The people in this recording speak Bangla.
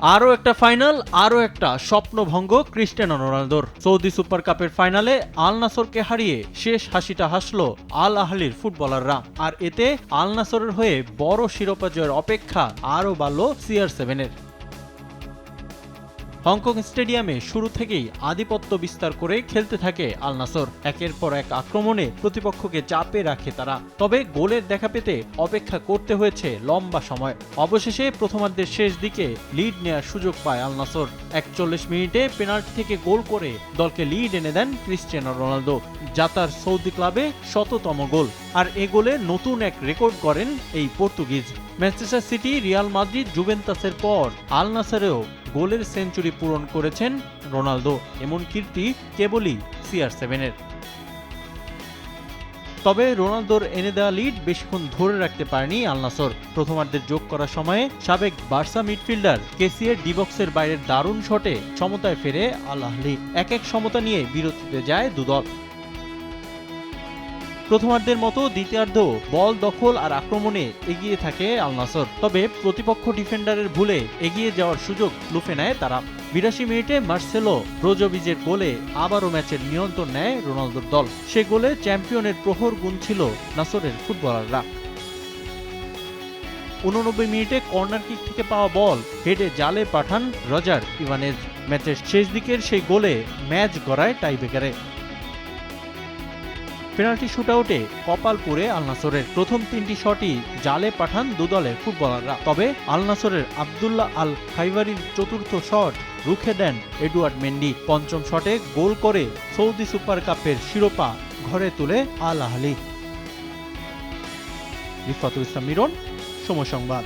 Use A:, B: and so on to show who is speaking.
A: আরও একটা ফাইনাল, আরও একটা স্বপ্নভঙ্গ ক্রিস্টিয়ানো রোনালদোর। সৌদি সুপার কাপের ফাইনালে আল নাসরকে হারিয়ে শেষ হাসিটা হাসল আল আহলির ফুটবলাররা। আর এতে আল নাসরের হয়ে বড় শিরোপা জয়ের অপেক্ষা আরও বাড়ল সিআর সেভেনের। হংকং স্টেডিয়ামে শুরু থেকেই আধিপত্য বিস্তার করে খেলতে থাকে আল নাসর। একের পর এক আক্রমণে প্রতিপক্ষকে চাপে রাখে তারা। তবে গোলের দেখা পেতে অপেক্ষা করতে হয়েছে লম্বা সময়। অবশেষে প্রথমার্ধের শেষ দিকে লিড নেয়ার সুযোগ পায় আল নাসর। একচল্লিশ মিনিটে পেনাল্টি থেকে গোল করে দলকে লিড এনে দেন ক্রিস্টিয়ানো রোনালদো। যা তার সৌদি ক্লাবে শততম গোল। আর এ গোলে নতুন এক রেকর্ড করেন এই Portuguese. Manchester City, Real Madrid জুভেন্তাসের পর আল নাসারেও গোলের সেঞ্চুরি পূরণ করেছেন রোনালদো। এমন কীর্তি কেবলই সিআর সেভেনের। তবে রোনালদোর এনে দেওয়া লিড বেশিক্ষণ ধরে রাখতে পারেনি আলনাসর প্রথমার্ধের যোগ করার সময়ে সাবেক বার্সা মিডফিল্ডার কেসিএর ডিবক্সের বাইরের দারুণ শটে সমতায় ফেরে আল আহলি। এক এক সমতা নিয়ে বিরতিতে যায় দুদল প্রথমার্ধের মতো দ্বিতীয়ার্ধ বল দখল আর আক্রমণে এগিয়ে থাকে আল নাসর। তবে প্রতিপক্ষ ডিফেন্ডারের ভুলে এগিয়ে যাওয়ার সুযোগ লুফে নেয় তারা। বিরাশি মিনিটে মার্সেলো ব্রোজোভিজের গোলে আবারও ম্যাচের নিয়ন্ত্রণ নেয় রোনালদোর দল। সে গোলে চ্যাম্পিয়নের প্রহর গুণ ছিল নাসরের ফুটবলাররা। উননব্বই মিনিটে কর্নার কিক থেকে পাওয়া বল হেডে জালে পাঠান রজার ইভানেজ। ম্যাচের শেষ দিকের সেই গোলে ম্যাচ গড়ায় টাইব্রেকারে। পেনাল্টি শুটআউটে কপাল পুরে আল নাসরের প্রথম তিনটি শটই জালে পাঠান দুদলের ফুটবলাররা। তবে আলনাসরের আবদুল্লাহ আল খাইবারির চতুর্থ শট রুখে দেন এডুয়ার্ড মেন্ডি। পঞ্চম শটে গোল করে সৌদি সুপার কাপের শিরোপা ঘরে তুলে আল আহলি। রিফাতুল ইসলাম মিরন, সময় সংবাদ।